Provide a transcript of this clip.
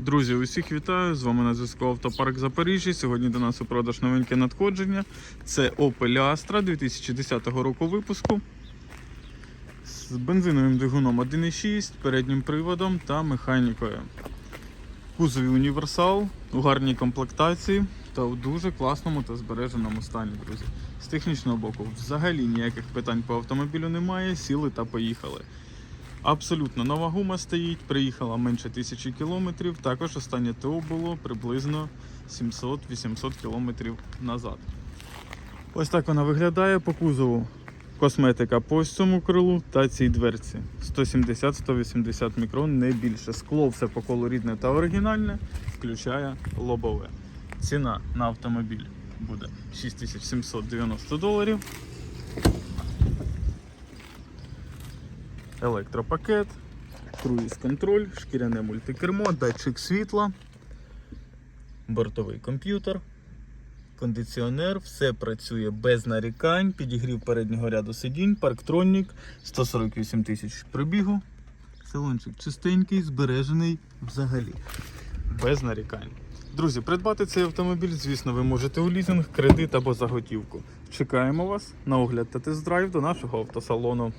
Друзі, усіх вітаю! З вами на зв'язку Автопарк Запоріжжя. Сьогодні до нас у продаж новеньке надходження. Це Opel Astra 2010 року випуску з бензиновим двигуном 1.6, переднім приводом та механікою. Кузові універсал у гарній комплектації та у дуже класному та збереженому стані, друзі. З технічного боку, взагалі ніяких питань по автомобілю немає, сіли та поїхали. Абсолютно нова гума стоїть, приїхала менше тисячі кілометрів. Також останнє ТО було приблизно 700-800 кілометрів назад. Ось так вона виглядає по кузову. Косметика по цьому крилу та цій дверці. 170-180 мікрон, не більше. Скло все по колу рідне та оригінальне, включає лобове. Ціна на автомобіль буде 6790 доларів. Електропакет, круїз-контроль, шкіряне мультикермо, датчик світла, бортовий комп'ютер, кондиціонер, все працює без нарікань, підігрів переднього ряду сидінь, парктронік, 148 тисяч пробігу. Салончик чистенький, збережений взагалі. Без нарікань. Друзі, придбати цей автомобіль, звісно, ви можете у лізинг, кредит або за готівку. Чекаємо вас на огляд та тест-драйв до нашого автосалону.